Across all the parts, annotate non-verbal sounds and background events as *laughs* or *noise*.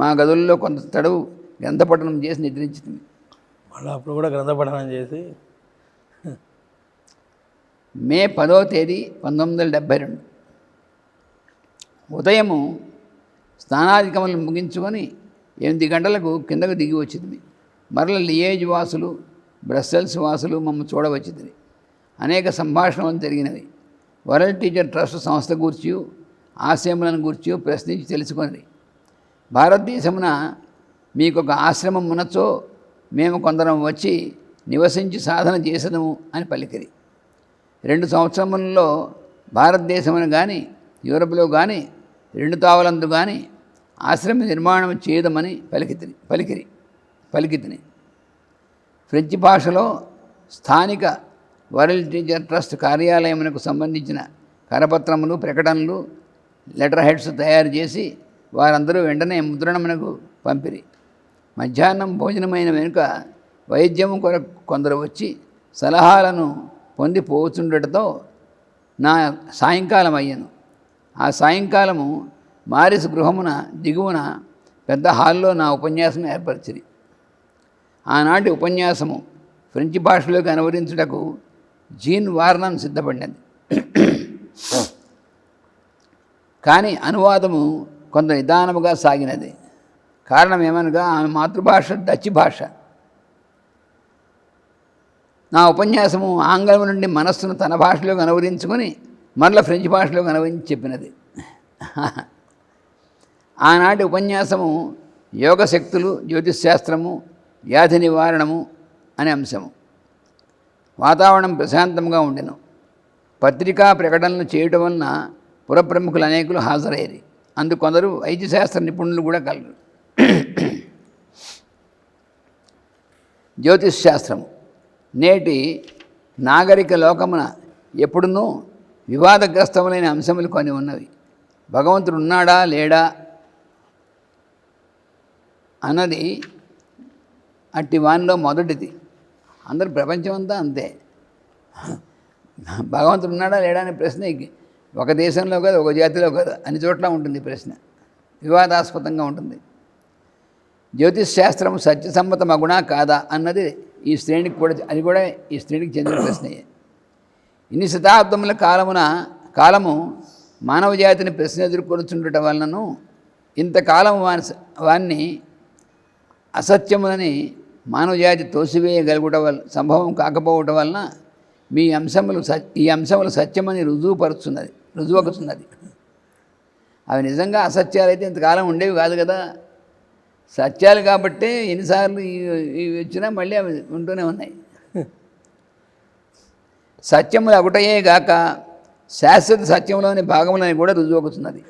మా గదుల్లో కొంత తడవు గ్రంథపఠనం చేసి నిద్రించింది. మళ్ళీ అప్పుడు కూడా గ్రంథ పఠనం చేసి? మే పదో తేదీ పంతొమ్మిది వందల డెబ్భై రెండు. ఉదయము స్నానాధికములు ముగించుకొని ఎనిమిది గంటలకు కిందకు దిగి వచ్చింది. మరల లియేజ్ వాసులు బ్రస్సెల్స్ వాసులు మమ్మ చూడవచ్చింది అనేక సంభాషణలు జరిగినవి. వరల్డ్ టీచర్ ట్రస్ట్ సంస్థ గూర్చి ఆశయములను గూర్చి ప్రశ్నించి తెలుసుకొనిది భారతదేశమున మీకు ఒక ఆశ్రమం ఉన్నచో మేము కొందరం వచ్చి నివసించి సాధన చేసదము అని పలికిరి. రెండు సంవత్సరములలో భారతదేశమును కానీ యూరప్లో కానీ రెండు తావలందు కానీ ఆశ్రమ నిర్మాణం చేయదమని పలికితిని పలికిరి పలికితిని. ఫ్రెంచ్ భాషలో స్థానిక వరల్డ్ టీచర్ ట్రస్ట్ కార్యాలయమునకు సంబంధించిన కరపత్రములు ప్రకటనలు లెటర్ హెడ్స్ తయారు చేసి వారందరూ వెంటనే ముద్రణమునకు పంపిరి. మధ్యాహ్నం భోజనమైన వెనుక వైద్యము కొరకు కొందరు వచ్చి సలహాలను పొంది పోతుండటంతో నా సాయంకాలం అయ్యను ఆ సాయంకాలము మారిస్ గృహమున దిగువన పెద్ద హాల్లో నా ఉపన్యాసం ఏర్పరిచిరి. ఆనాటి ఉపన్యాసము ఫ్రెంచ్ భాషలోకి అనువదించుటకు జీన్ వార్నన్ సిద్ధపడినది. కానీ అనువాదము కొంత నిదానముగా సాగినది. కారణం ఏమనగా ఆమె మాతృభాష డచ్ భాష. నా ఉపన్యాసము ఆంగ్లం నుండి మనస్సును తన భాషలోకి అనువదించుకొని మరల ఫ్రెంచ్ భాషలోకి అనువదించి చెప్పినది. ఆనాటి ఉపన్యాసము యోగ శక్తులు జ్యోతిశాస్త్రము వ్యాధి నివారణము అనే అంశము. వాతావరణం ప్రశాంతంగా ఉండెను. పత్రికా ప్రకటనలు చేయటం వలన పురప్రముఖులు అనేకులు హాజరయ్యారు. అందుకు కొందరు వైద్యశాస్త్ర నిపుణులు కూడా కలరు జ్యోతిష్ శాస్త్రం నేటి నాగరిక లోకమున ఎప్పుడునూ వివాదగ్రస్తములైన అంశములు కొన్ని ఉన్నవి. భగవంతుడు ఉన్నాడా లేడా అన్నది అట్టి వానిలో మొదటిది. అందరు ప్రపంచమంతా అంతే. భగవంతుడు ఉన్నాడా లేడా అనే ప్రశ్న ఒక దేశంలో కాదు ఒక జాతిలో కాదు అన్ని చోట్ల ఉంటుంది ప్రశ్న. వివాదాస్పదంగా ఉంటుంది. జ్యోతిష్ శాస్త్రం సత్యసమ్మతమగునా కాదా అన్నది ఈ శ్రేణికి కూడా అది కూడా ఈ శ్రేణికి చెందిన ప్రశ్నయే. ఇన్ని శతాబ్దముల కాలమున కాలము మానవ జాతిని ప్రశ్న ఎదుర్కొనుచుండటం వలనను ఇంతకాలం వాని వాన్ని అసత్యములని మానవజాతి తోసివేయగలుగుట వల్ల సంభవం కాకపోవటం వలన మీ అంశములు ఈ అంశములు సత్యమని రుజువుపరుచున్నది. రుజువకుతున్నది అవి నిజంగా అసత్యాలు అయితే ఇంతకాలం ఉండేవి కాదు కదా. సత్యాలు కాబట్టే ఎన్నిసార్లు ఇవి వచ్చినా మళ్ళీ అవి ఉంటూనే ఉన్నాయి. సత్యములు ఒకటయే గాక శాశ్వత సత్యంలోని భాగములని కూడా రుజువకుతున్నది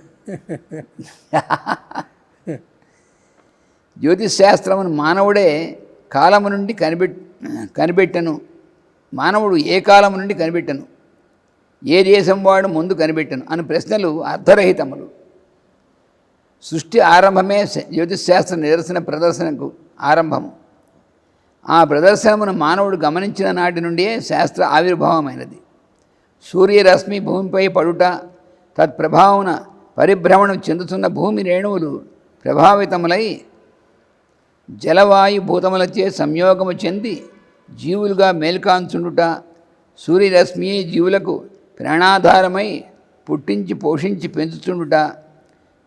జ్యోతిష్ శాస్త్రమును మానవుడే కాలము నుండి కనిపెట్ కనిపెట్టను. మానవుడు ఏ కాలము నుండి కనిపెట్టను? ఏ దేశం వాడు ముందు కనిపెట్టను అని ప్రశ్నలు అర్థరహితములు. సృష్టి ఆరంభమే జ్యోతిశాస్త్ర నిదర్శన ప్రదర్శనకు ఆరంభము. ఆ ప్రదర్శనమును మానవుడు గమనించిన నాటి నుండే శాస్త్ర ఆవిర్భావమైనది. సూర్యరశ్మి భూమిపై పడుట తత్ప్రభావన పరిభ్రమణం చెందుతున్న భూమి రేణువులు ప్రభావితములై జలవాయు భూతములచే సంయోగము చెంది జీవులుగా మేల్కాంచుండుట సూర్యరశ్మి జీవులకు ప్రాణాధారమై పుట్టించి పోషించి పెంచుతుండుట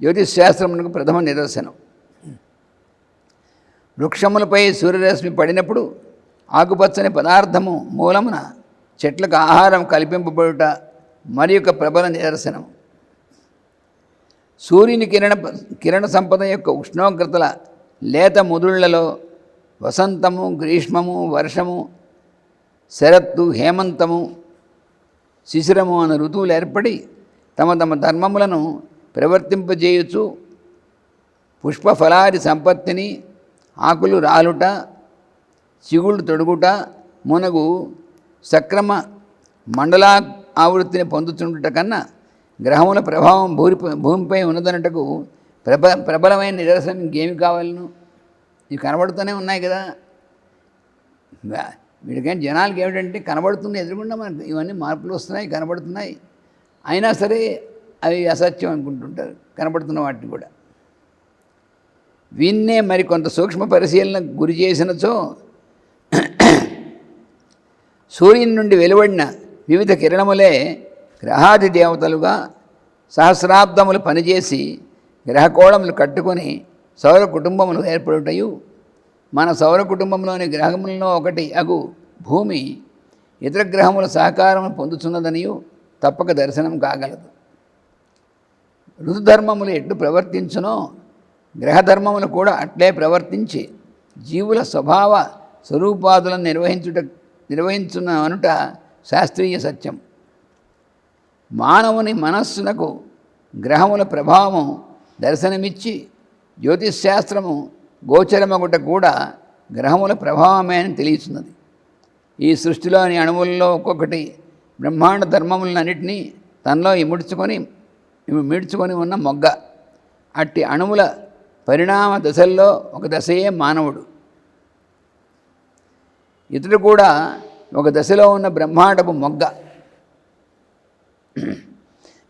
జ్యోతిశాస్త్రమునకు ప్రథమ నిదర్శనం. వృక్షములపై సూర్యరశ్మి పడినప్పుడు ఆకుపచ్చని పదార్థము మూలమున చెట్లకు ఆహారం కల్పింపబడుట మరి యొక్క ప్రబల నిదర్శనం. సూర్యుని కిరణ కిరణ సంపద యొక్క ఉష్ణోగ్రతల లేత ముదుళ్ళలో వసంతము గ్రీష్మము వర్షము శరత్తు హేమంతము శిశిరము అనే ఋతువులు ఏర్పడి తమ తమ ధర్మములను ప్రవర్తింపజేయచ్చు పుష్పఫలాది సంపత్తిని ఆకులు రాలుట చిగుళ్ళు తొడుగుట మునగు సక్రమ మండలా ఆవృత్తిని పొందుతుండట కన్నా గ్రహముల ప్రభావం భూరి భూమిపై ఉన్నదనటకు ప్రబ ప్రబలమైన నిదర్శనం ఇంకేమి కావాలను? ఇవి కనబడుతూనే ఉన్నాయి కదా. వీడికైనా జనాలకి ఏమిటంటే కనబడుతుంది ఎదురుకుండా మనకు ఇవన్నీ మార్పులు వస్తున్నాయి కనబడుతున్నాయి. అయినా సరే అవి అసత్యం అనుకుంటుంటారు కనబడుతున్న వాటిని కూడా. వీన్నే మరి కొంత సూక్ష్మ పరిశీలన గురి చేసినచో సూర్యుని నుండి వెలువడిన వివిధ కిరణములే గ్రహాది దేవతలుగా సహస్రాబ్దములు పనిచేసి గ్రహకోళములు కట్టుకొని సౌర కుటుంబములు ఏర్పడుటయు మన సౌర కుటుంబంలోని గ్రహములలో ఒకటి అగు భూమి ఇతర గ్రహముల సహకారం పొందుతున్నదనియు తప్పక దర్శనం కాగలదు. ఋతుధర్మములు ఎట్లు ప్రవర్తించునో గ్రహధర్మములు కూడా అట్లే ప్రవర్తించి జీవుల స్వభావ స్వరూపాదులను నిర్వహించుట నిర్వహించున్న అనుట శాస్త్రీయ సత్యం. మానవుని మనస్సునకు గ్రహముల ప్రభావం దర్శనమిచ్చి జ్యోతిశాస్త్రము గోచరమగుట కూడా గ్రహముల ప్రభావమే అని తెలియచున్నది. ఈ సృష్టిలోని అణువుల్లో ఒక్కొక్కటి బ్రహ్మాండ ధర్మములన్నింటినీ తనలో ఇముడ్చుకొని మిడ్చుకొని ఉన్న మొగ్గ. అట్టి అణువుల పరిణామ దశల్లో ఒక దశయే మానవుడు. ఇతడు కూడా ఒక దశలో ఉన్న బ్రహ్మాండపు మొగ్గ.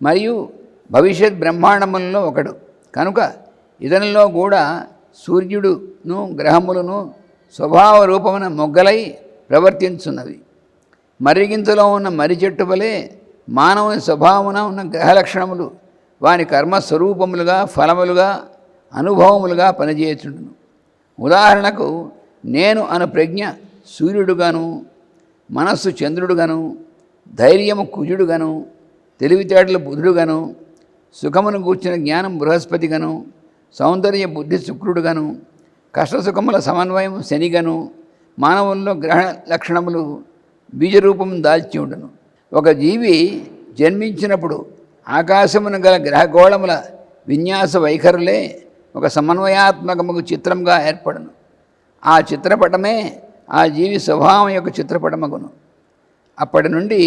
మరియు భవిష్యత్ బ్రహ్మాండములలో ఒకడు. కనుక ఇతనిలో కూడా సూర్యుడును గ్రహములను స్వభావ రూపమున మొగ్గలై ప్రవర్తించున్నవి మర్రిగింతలో ఉన్న మరి చెట్టు వలె మానవుని స్వభావమున ఉన్న గ్రహ లక్షణములు వాని కర్మ స్వరూపములుగా ఫలములుగా అనుభవములుగా పనిచేయుచుండును. ఉదాహరణకు నేను అను ప్రజ్ఞ సూర్యుడుగాను మనస్సు చంద్రుడుగాను ధైర్యము కుజుడుగాను తెలివితేటలు బుధుడుగాను సుఖమును కూర్చిన జ్ఞానం బృహస్పతిగాను సౌందర్య బుద్ధి శుక్రుడుగాను కష్టసుఖముల సమన్వయం శనిగను మానవుల్లో గ్రహ లక్షణములు బీజరూపం దాల్చి ఉండను ఒక జీవి జన్మించినప్పుడు ఆకాశమున గల గ్రహగోళముల విన్యాస వైఖరులే ఒక సమన్వయాత్మకముకు చిత్రంగా ఏర్పడను. ఆ చిత్రపటమే ఆ జీవి స్వభావం యొక్క చిత్రపటమగును. అప్పటి నుండి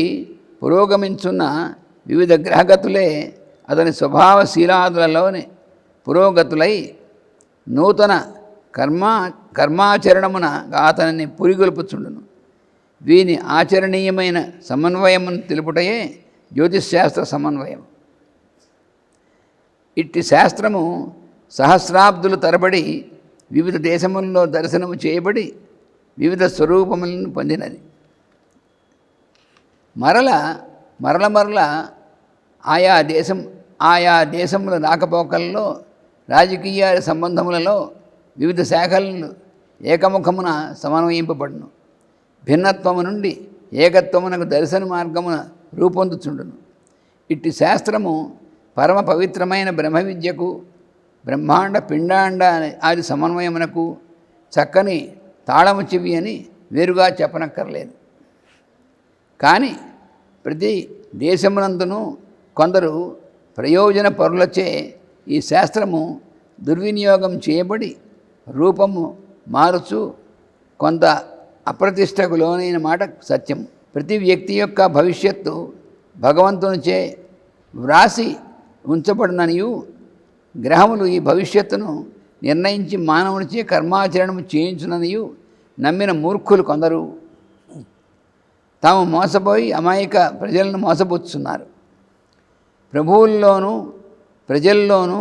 పురోగమించున్న వివిధ గ్రహగతులే అతని స్వభావశీలాదులలోని పురోగతులై నూతన కర్మ కర్మాచరణమున అతనిని పురిగొల్పుచుండును. వీని ఆచరణీయమైన సమన్వయమును తెలుపుటయే జ్యోతిశాస్త్ర సమన్వయం. ఇట్టి శాస్త్రము సహస్రాబ్దులు తరబడి వివిధ దేశములలో దర్శనము చేయబడి వివిధ స్వరూపములను పొందినది. మరల మరల మరల ఆయా దేశం ఆయా దేశముల రాకపోకల్లో రాజకీయ సంబంధములలో వివిధ శాఖలను ఏకముఖమున సమన్వయింపబడును. భిన్నత్వము నుండి ఏకత్వమునకు దర్శన మార్గమున రూపొందుచుండును. ఇట్టి శాస్త్రము పరమ పవిత్రమైన బ్రహ్మ విద్యకు బ్రహ్మాండ పిండాండ ఆది సమన్వయమునకు చక్కని తాళము చెవి అని వేరుగా చెప్పనక్కర్లేదు. కానీ ప్రతి దేశమునందును కొందరు ప్రయోజన పరులచే ఈ శాస్త్రము దుర్వినియోగం చేయబడి రూపము మారుచు కొంత అప్రతిష్టకు లోనైన మాట సత్యం. ప్రతి వ్యక్తి యొక్క భవిష్యత్తు భగవంతునిచే వ్రాసి ఉంచబడిననియు గ్రహములు ఈ భవిష్యత్తును నిర్ణయించి మానవునిచే కర్మాచరణము చేయించుననియు నమ్మిన మూర్ఖులు కొందరు. తాము మోసపోయి అమాయక ప్రజలను మోసపుచ్చుతున్నారు. ప్రభువుల్లోనూ ప్రజల్లోనూ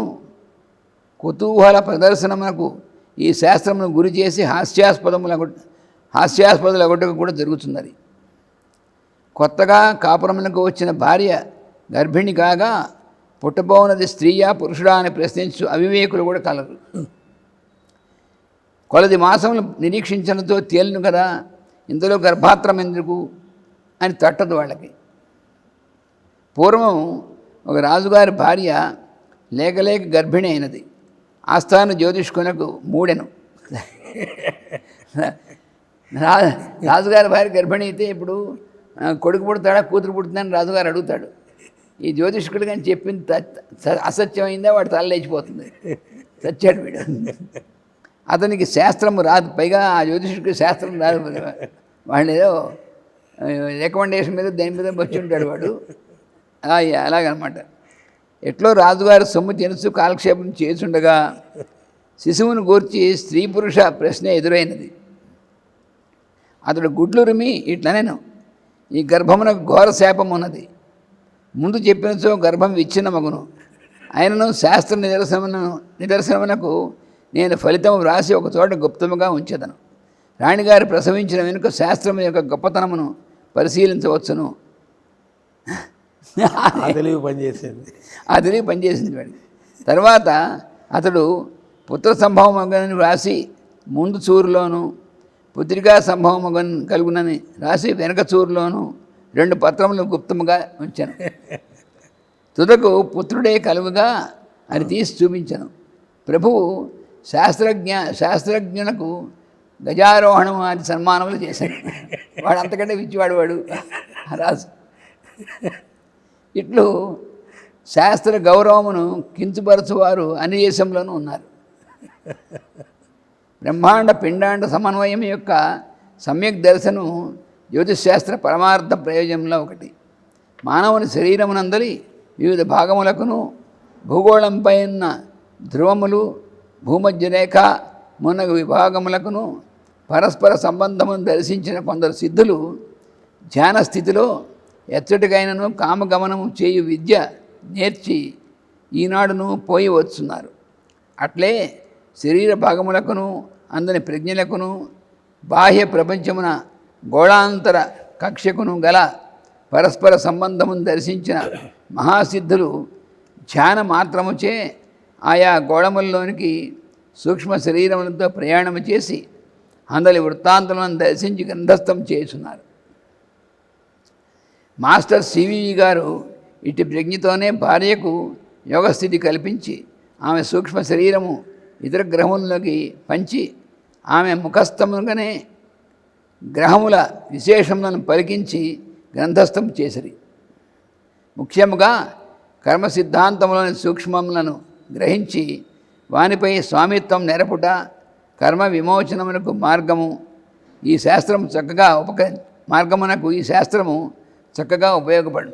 కుతూహల ప్రదర్శనమునకు ఈ శాస్త్రమును గురి చేసి హాస్యాస్పదములకు హాస్యాస్పదులగొట్టకు కూడా జరుగుతున్నది. కొత్తగా కాపురమునకు వచ్చిన భార్య గర్భిణి కాగా పుట్టబోనది స్త్రీయా పురుషుడా అని ప్రశ్నించు అవివేకులు కూడా కలరు. కొలది మాసములు నిరీక్షించడంతో తేలిను కదా ఇందులో గర్భాత్రం ఎందుకు అని తట్టదు వాళ్ళకి. పూర్వం ఒక రాజుగారి భార్య లేకలేక గర్భిణి అయినది. ఆస్థాన జ్యోతిష్కునకు మూడెను. రా రాజుగారి భార్య గర్భిణి అయితే ఇప్పుడు కొడుకు పుడతాడా కూతురు పుడుతుందని రాజుగారు అడుగుతాడు. ఈ జ్యోతిష్కుడు కానీ చెప్పింది అసత్యమైందా వాడు తల లేచిపోతుంది. చచ్చాడు వీడు. అతనికి శాస్త్రము రాదు. పైగా ఆ జ్యోతిష్కుడికి శాస్త్రం రాదు. వాడు ఏదో రికమెండేషన్ మీద దేని మీద వచ్చి ఉంటాడు వాడు. అలా అలాగనమాట. ఎట్లో రాజుగారి సొమ్ము తెలుసు కాలక్షేపం చేసుండగా శిశువును గూర్చి స్త్రీ పురుష ప్రశ్న ఎదురైనది. అతడు గుడ్లురిమి ఇట్లనేను ఈ గర్భమునకు ఘోర శాపం ఉన్నది. ముందు చెప్పినచో గర్భం విచ్చిన మగును ఆయనను శాస్త్ర నిదర్శనమును నిదర్శనమునకు నేను ఫలితం వ్రాసి ఒక చోట గుప్తముగా ఉంచేదను. రాణిగారు ప్రసవించిన వెనుక శాస్త్రం యొక్క గొప్పతనమును పరిశీలించవచ్చును. తెలివి పనిచేసింది. ఆ తెలివి పనిచేసింది వాడికి. తర్వాత అతడు పుత్ర సంభవమగని వ్రాసి ముందు చూరులోను పుత్రికా సంభవమగన్ కలుగునని రాసి వెనక చూరులోను రెండు పత్రములు గుప్తముగా ఉంచాను. తుదకు పుత్రుడే కలుగుగా అని తీసి చూపించాను. ప్రభువు శాస్త్రజ్ఞ శాస్త్రజ్ఞులకు గజారోహణం ఆది సన్మానములు చేశాడు. వాడు అంతకంటే విచ్చివాడు వాడు. రాజు. ఇట్లు శాస్త్ర గౌరవమును కించుపరచువారు అన్ని దేశంలోనూ ఉన్నారు. బ్రహ్మాండ పిండాండ సమన్వయం యొక్క సమ్యక్ దర్శనం జ్యోతిశాస్త్ర పరమార్థ ప్రయోజనంలో ఒకటి. మానవుని శరీరమునందలి వివిధ భాగములకును భూగోళంపై ఉన్న ధ్రువములు భూమధ్యరేఖ మునగ విభాగములకును పరస్పర సంబంధమును దర్శించిన కొందరు సిద్ధులు ధ్యాన స్థితిలో ఎచ్చటికైనను కామగమనము చేయు విద్య నేర్చి ఈనాడును పోయి వచ్చున్నారు. అట్లే శరీర భాగములకును అందని ప్రజ్ఞలకును బాహ్య ప్రపంచమున గోళాంతర కక్షకును గల పరస్పర సంబంధమును దర్శించిన మహాసిద్ధులు ధ్యాన మాత్రముచే ఆయా గోళముల్లోనికి సూక్ష్మ శరీరములతో ప్రయాణము చేసి అందరి వృత్తాంతములను దర్శించి గ్రంథస్థం చేస్తున్నారు. మాస్టర్ సివివి గారు ఇటు ప్రజ్ఞతోనే భార్యకు యోగస్థితి కల్పించి ఆమె సూక్ష్మ శరీరము ఇతర గ్రహములకి పంచి ఆమె ముఖస్థముగానే గ్రహముల విశేషములను పలికించి గ్రంథస్థం చేసిరి. ముఖ్యముగా కర్మ సిద్ధాంతంలోని సూక్ష్మములను గ్రహించి వానిపై స్వామిత్వం నెరపుట కర్మ విమోచనమునకు మార్గము. ఈ శాస్త్రం చక్కగా ఉపక మార్గమునకు ఈ శాస్త్రము చక్కగా ఉపయోగపడు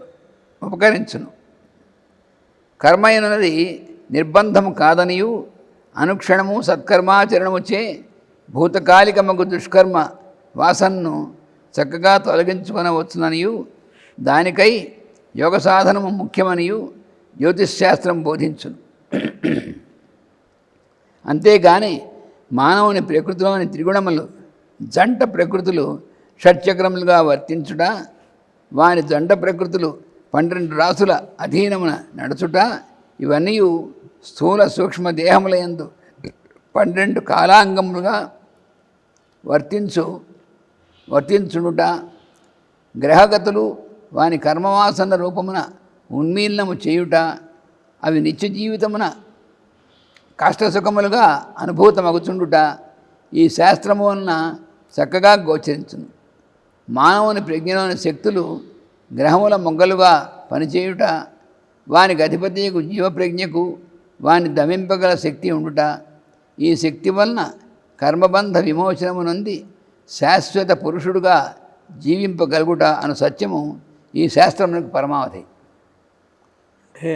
ఉపకరించును. కర్మ అన్నది నిర్బంధము కాదనియు అనుక్షణము సత్కర్మాచరణముచే భూతకాలికమగు దుష్కర్మ వాసనను చక్కగా తొలగించుకొనవచ్చుననియు. దానికై యోగ సాధనము ముఖ్యమనియు జ్యోతిష్శాస్త్రం బోధించును. అంతేగాని మానవుని ప్రకృతిలోని త్రిగుణములు జంట ప్రకృతులు షట్చక్రములుగా వర్తించుట వాని జంట ప్రకృతులు పన్నెండు రాసుల అధీనమున నడుచుట ఇవన్నీ స్థూల సూక్ష్మ దేహములయందు పన్నెండు కాలాంగములుగా వర్తించు వర్తించుడుట గ్రహగతులు వాని కర్మవాసన రూపమున ఉన్మీలనము చేయుట అవి నిత్య జీవితమున కష్టసుఖములుగా అనుభూతమగుచుండుట. ఈ శాస్త్రము వలన చక్కగా గోచరించును. మానవుని ప్రజ్ఞలోని శక్తులు గ్రహముల మొగ్గలుగా పనిచేయుట వానికి అధిపతియకు జీవప్రజ్ఞకు వాని దమింపగల శక్తి ఉండుట ఈ శక్తి వలన కర్మబంధ విమోచనము నొంది శాశ్వత పురుషుడుగా జీవింపగలుగుట అను సత్యము ఈ శాస్త్రమునకు పరమావధి. అంటే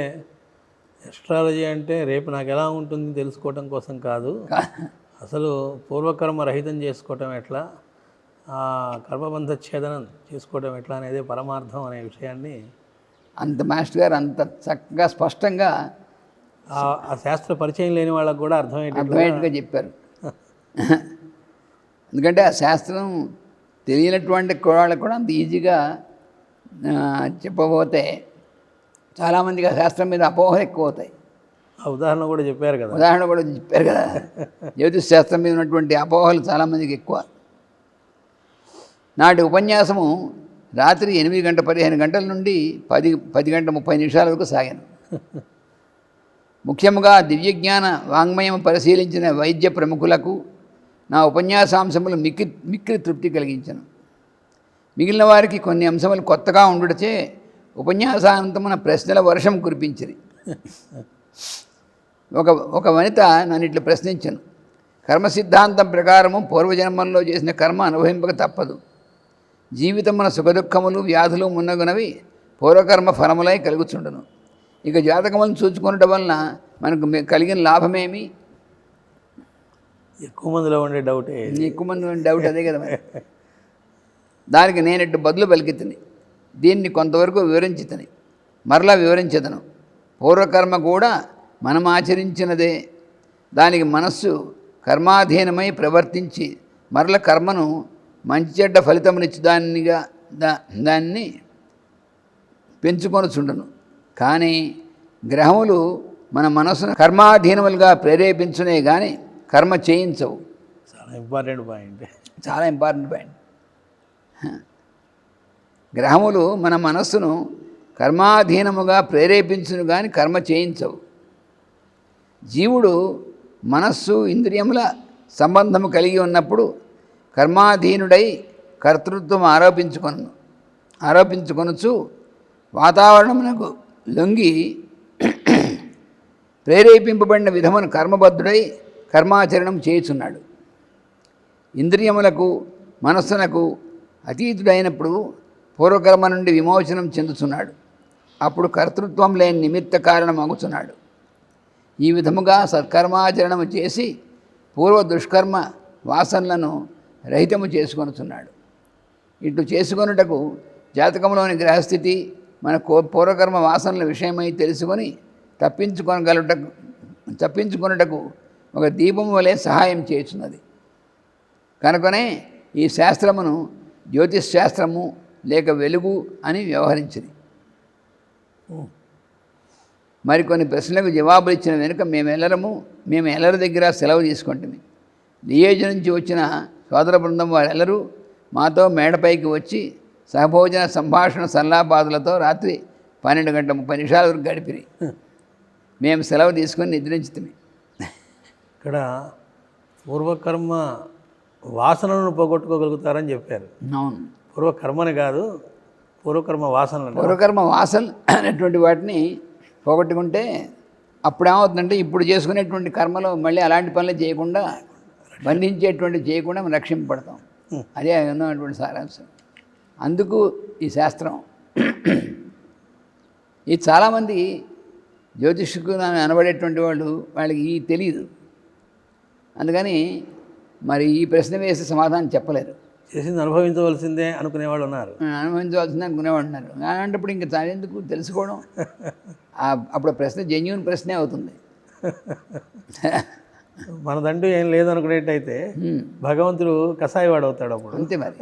ఎస్ట్రాలజీ అంటే రేపు నాకు ఎలా ఉంటుంది తెలుసుకోవటం కోసం కాదు. అసలు పూర్వకర్మ రహితం చేసుకోవటం ఎట్లా? కర్మబంధ ఛేదనం చేసుకోవటం ఎట్లా అనేది పరమార్థం అనే విషయాన్ని అంత మాస్టర్ గారు అంత చక్కగా స్పష్టంగా ఆ- శాస్త్ర పరిచయం లేని వాళ్ళకు కూడా అర్థమయ్యేటట్లు అర్థమయ్యేట్టుగా చెప్పారు. ఎందుకంటే ఆ శాస్త్రం తెలియనటువంటి వాళ్ళకు కూడా అంత ఈజీగా చెప్పబోతే చాలామందికి ఆ శాస్త్రం మీద అపోహలు ఎక్కువ అవుతాయి ఆ ఉదాహరణ కూడా చెప్పారు కదా. ఉదాహరణ కూడా చెప్పారు కదా. జ్యోతిష్ శాస్త్రం మీద ఉన్నటువంటి అపోహలు చాలామందికి ఎక్కువ. నాటి ఉపన్యాసము రాత్రి ఎనిమిది గంట పదిహేను గంటల నుండి పది పది గంట ముప్పై నిమిషాల వరకు సాగాను. ముఖ్యంగా దివ్యజ్ఞాన వాంగ్మయం పరిశీలించిన వైద్య ప్రముఖులకు నా ఉపన్యాసాంశములు మిక్కి మిక్కిలి తృప్తి కలిగించను. మిగిలిన వారికి కొన్ని అంశములు కొత్తగా ఉండుటచే ఉపన్యాసానంతమున ప్రశ్నల వర్షం కురిపించింది ఒక ఒక వనిత నన్ను ఇట్లా ప్రశ్నించాను. కర్మ సిద్ధాంతం ప్రకారము పూర్వజన్మంలో చేసిన కర్మ అనుభవింపక తప్పదు. జీవితమున సుఖదుఖములు వ్యాధులు మున్నగునవి పూర్వకర్మ ఫలములై కలుగుచుండును. ఇక జాతకములను చూచుకునటం వలన మనకు కలిగిన లాభమేమి? ఎక్కువ మందిలో ఉండే డౌటే. ఎక్కువ మంది ఉన్న డౌట్ అదే కదా మరి. దానికి నేను ఇట్టు బదులు పలికితిని. దీన్ని కొంతవరకు వివరించితని. మరలా వివరించదను. పూర్వకర్మ కూడా మనం ఆచరించినదే. దానికి మనస్సు కర్మాధీనమై ప్రవర్తించి మరల కర్మను మంచి చెడ్డ ఫలితమునిచ్చి దానిగా దా దాన్ని పెంచుకొనుచుండును. కానీ గ్రహములు మన మనసును కర్మాధీనములుగా ప్రేరేపించునే కానీ కర్మ చేయించవు. చాలా ఇంపార్టెంట్ పాయింట్. చాలా ఇంపార్టెంట్ పాయింట్. గ్రహములు మన మనస్సును కర్మాధీనముగా ప్రేరేపించును కానీ కర్మ చేయించవు. జీవుడు మనస్సు ఇంద్రియముల సంబంధము కలిగి ఉన్నప్పుడు కర్మాధీనుడై కర్తృత్వం ఆరోపించుకొను ఆరోపించుకొనుచు వాతావరణమునకు లొంగి ప్రేరేపింపబడిన విధమును కర్మబద్ధుడై కర్మాచరణం చేయుచున్నాడు. ఇంద్రియములకు మనస్సునకు అతీతుడైనప్పుడు పూర్వకర్మ నుండి విమోచనం చెందుతున్నాడు అప్పుడు కర్తృత్వం లేని నిమిత్త కారణం అగుచున్నాడు ఈ విధముగా సత్కర్మాచరణము చేసి పూర్వ దుష్కర్మ వాసనలను రహితము చేసుకొనుచున్నాడు. ఇటు చేసుకొనుటకు జాతకంలోని గ్రహస్థితి మన కో పూర్వకర్మ వాసనల విషయమై తెలుసుకొని తప్పించుకొనగలుటకు తప్పించుకొనుటకు ఒక దీపం వలె సహాయం చేస్తున్నది కనుకనే ఈ శాస్త్రమును జ్యోతిష్ శాస్త్రము లేక వెలుగు అని వ్యవహరించింది మరికొన్ని ప్రశ్నలకు జవాబులు ఇచ్చిన వెనుక మేము ఎల్లరము మేము ఎల్లరి దగ్గర సెలవు తీసుకుంటుంది లియేజ్ నుంచి వచ్చిన సోదర బృందం వారెల్లరూ మాతో మేడపైకి వచ్చి సహభోజన సంభాషణ సల్లాపాదులతో రాత్రి పన్నెండు గంటల ముప్పై నిమిషాల వరకు గడిపిరి. మేము సెలవు తీసుకొని నిద్రించుతుంది ఇక్కడ పూర్వకర్మ వాసనలను పోగొట్టుకోగలుగుతారని చెప్పారు. అవును. పూర్వకర్మని కాదు పూర్వకర్మ వాసనలను పూర్వకర్మ వాసన అనేటువంటి వాటిని పోగొట్టుకుంటే అప్పుడు ఏమవుతుందంటే ఇప్పుడు చేసుకునేటువంటి కర్మలో మళ్ళీ అలాంటి పనులు చేయకుండా బంధించేటువంటి చేయకుండా మనం రక్షింపబడతాం. అదే ఉన్నటువంటి సారాంశం. అందుకు ఈ శాస్త్రం ఇది చాలామంది జ్యోతిష్కు అనబడేటువంటి వాళ్ళు వాళ్ళకి ఈ తెలియదు అందుకని మరి ఈ ప్రశ్న వేసి సమాధానం చెప్పలేరు. చేసింది అనుభవించవలసిందే అనుకునే వాళ్ళు ఉన్నారు. అనుభవించవలసింది అనుకునేవాడు ఉన్నారు. అలాంటప్పుడు ఇంకా ఎందుకు తెలుసుకోవడం? అప్పుడు ప్రశ్న జెన్యున్ ప్రశ్నే అవుతుంది. *laughs* మనదంటూ ఏం లేదనుకునేట్టయితే. భగవంతుడు కషాయవాడు అవుతాడు అప్పుడు అంతే మరి